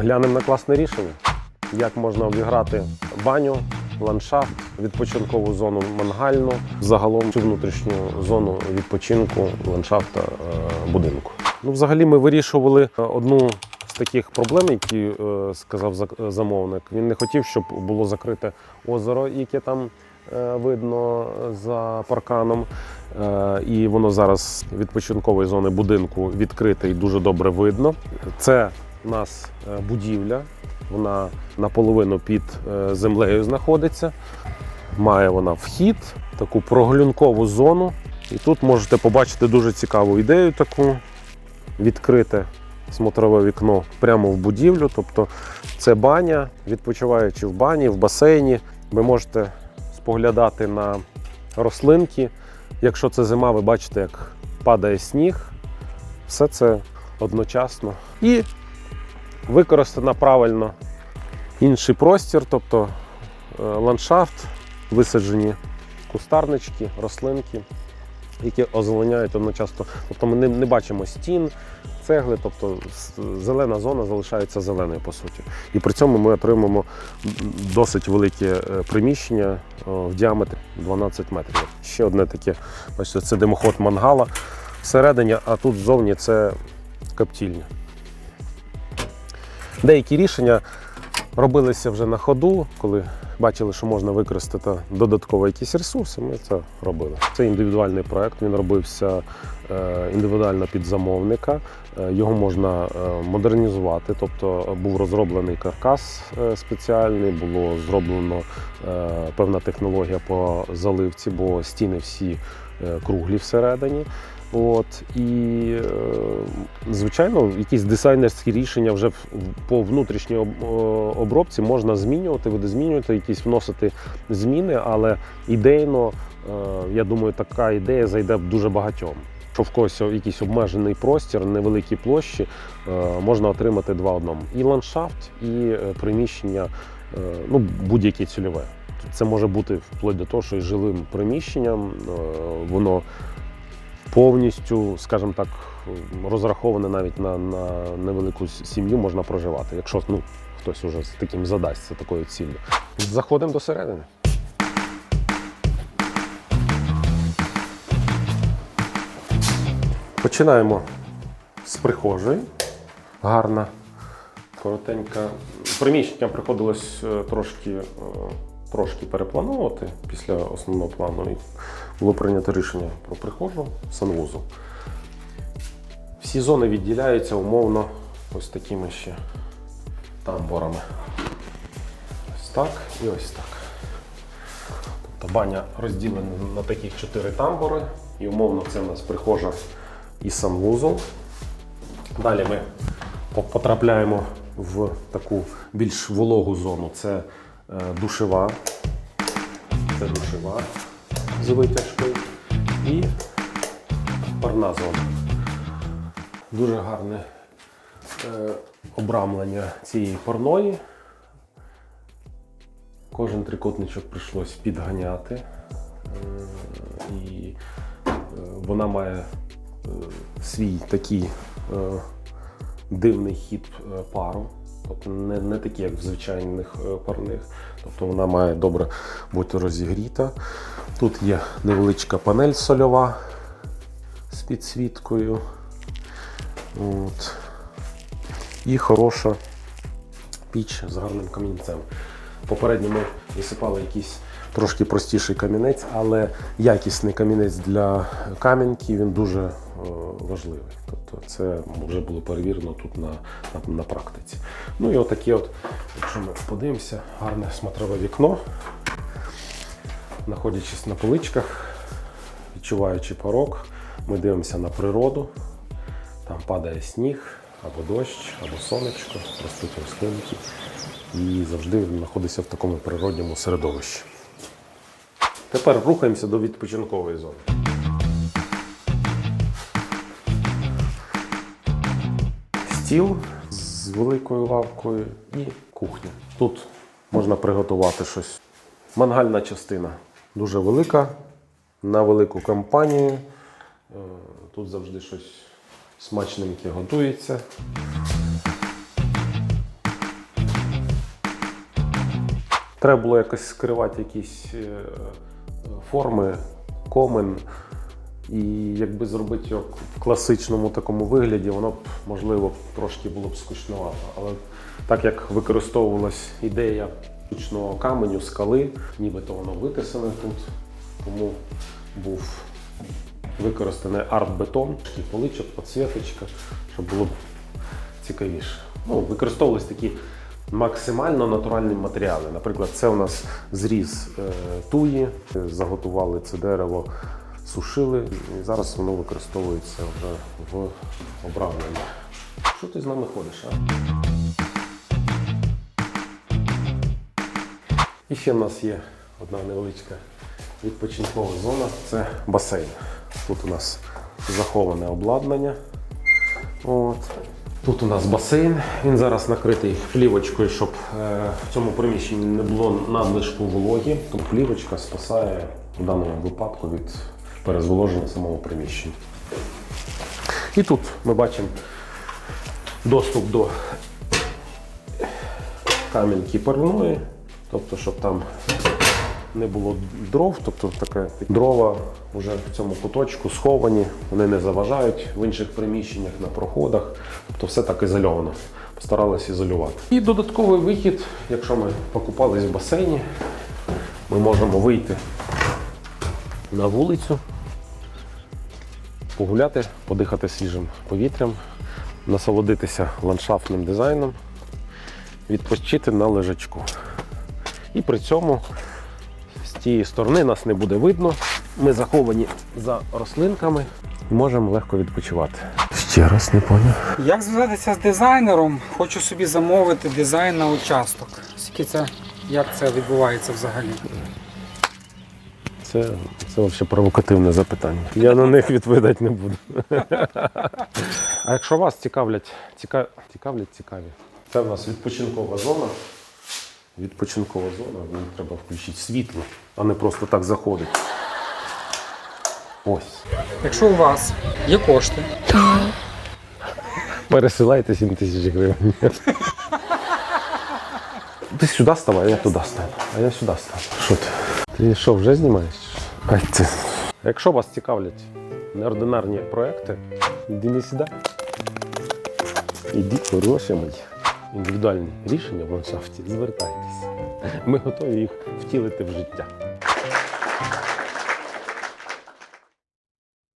Глянемо на класне рішення, як можна обіграти баню, ландшафт, відпочинкову зону мангальну, загалом цю внутрішню зону відпочинку ландшафта е, будинку. Ну, взагалі, ми вирішували е, одну з таких проблем, які е, сказав замовник. Він не хотів, щоб було закрите озеро, яке там видно за парканом. І воно зараз відпочинкової зони будинку відкрите і дуже добре видно. Це у нас е, будівля, вона наполовину під е, землею знаходиться. Має вона вхід, таку проглюнкову зону. І тут можете побачити дуже цікаву ідею таку відкрите смотрове вікно прямо в будівлю. Тобто це баня, відпочиваючи в бані, в басейні, ви можете споглядати на рослинки. Якщо це зима, ви бачите, як падає сніг. Все це одночасно. І використано правильно інший простір, тобто е, ландшафт, висаджені кустарнички, рослинки, які озеленяють одночасно. Тобто ми не, не бачимо стін, цегли, тобто зелена зона залишається зеленою по суті. І при цьому ми отримаємо досить велике приміщення в діаметрі 12 метрів. Ще одне таке, бачите, це димоход мангала всередині, а тут ззовні це коптільня. Деякі рішення робилися вже на ходу, коли бачили, що можна використати додатково якісь ресурси, ми це робили. Це індивідуальний проект, він робився е, індивідуально під замовника. Е, Його можна е, модернізувати, тобто був розроблений каркас спеціальний, було зроблено певна технологія по заливці, бо стіни всі круглі всередині. От і е, звичайно, якісь дизайнерські рішення вже по внутрішній об- обробці можна змінювати, видозмінювати, якісь вносити зміни, але ідейно, е, я думаю, така ідея зайде дуже багатьом. Що в когось якийсь обмежений простір, невеликі площі, е, можна отримати два в одному. І ландшафт, і приміщення, ну будь-яке цільове. Це може бути вплоть до того, що і жилим приміщенням воно повністю, скажімо так, розраховане навіть на, на невелику сім'ю можна проживати, якщо ну, хтось уже з таким задасться такою ціллю. Заходимо до середини. Починаємо з прихожої. Гарна, коротенька. Приміщення приходилось е, трошки, е, трошки переплановувати після основного плану. І було прийнято рішення про прихожу санвузол. Всі зони відділяються умовно ось такими ще тамбурами. Ось так і ось так. Тобто баня розділена на таких чотири тамбури. І умовно це в нас прихожа і санвузол. Далі ми потрапляємо в таку більш вологу зону. Це душева. Це душева з витяжкою і парна зона. Дуже гарне е, обрамлення цієї парної. Кожен трикутничок прийшлось підганяти. Е, і е, вона має е, свій такий е, дивний хід е, пару. Тобто не, не такий, як в звичайних е, парних. Тобто вона має добре бути розігріта. Тут є невеличка панель сольова з підсвіткою. От. І хороша піч з гарним камінцем. Попередньо ми висипали якийсь трошки простіший камінець, але якісний камінець для кам'янки він дуже е, важливий. Тобто це вже було перевірено тут на, на, на практиці. Ну і отаке, от, якщо ми подивимося, гарне смотрове вікно. Знаходячись на поличках, відчуваючи порог, ми дивимося на природу. Там падає сніг, або дощ, або сонечко, ростуть рослинки. І завжди знаходиться в такому природньому середовищі. Тепер рухаємося до відпочинкової зони. стіл з великою лавкою і кухня. Тут можна приготувати щось. Мангальна частина дуже велика. На велику компанію. Е, тут завжди щось смачненьке готується. Треба було якось скривати якісь е, форми, комен. І якби зробити його в класичному такому вигляді, воно б, можливо, трошки було б скучновато. Але так як використовувалась ідея штучного каменю, скали, нібито воно витисане тут, тому був використаний арт-бетон, поличок, підсвіточка, щоб було б цікавіше. Ну, використовувались такі максимально натуральні матеріали. Наприклад, це у нас зріз е, туї, заготували це дерево, сушили, і зараз воно використовується вже в обравленні. Що ти з нами ходиш? а? І ще в нас є одна невеличка відпочинкова зона це басейн. Тут у нас заховане обладнання. От. Тут у нас басейн. Він зараз накритий плівочкою, щоб е, в цьому приміщенні не було надлишку вологі. Тут плівочка спасає в даному випадку від перезволоження самого приміщення. І тут ми бачимо доступ до камінки парної, тобто, щоб там не було дров, тобто таке дрова вже в цьому куточку сховані, вони не заважають в інших приміщеннях, на проходах, тобто все так ізольовано. Постаралися ізолювати. І додатковий вихід, якщо ми покупались в басейні, ми можемо вийти на вулицю, погуляти, подихати свіжим повітрям, насолодитися ландшафтним дизайном, відпочити на лежачку. І при цьому з тієї сторони нас не буде видно. Ми заховані за рослинками і можемо легко відпочивати. Ще раз не поняв. Як зв'язатися з дизайнером? Хочу собі замовити дизайн на участок. Скільки це, як це відбувається взагалі? Це, це взагалі провокативне запитання. Я на них відповідати не буду. А якщо вас цікавлять, ціка... цікавлять цікаві. Це в нас відпочинкова зона. Відпочинкова зона, в ній треба включити світло, а не просто так заходить. Ось. Якщо у вас є кошти, Пересилайте 7 тисяч гривень. Ти сюди ставай, а я туди стану. А я сюди стану. Що ти? Ти що, вже знімаєш? Ай, ти. Якщо вас цікавлять неординарні проекти, іди не сюди. Іди, хороші мої. Індивідуальні рішення в ландшафті, звертайтеся. Ми готові їх втілити в життя.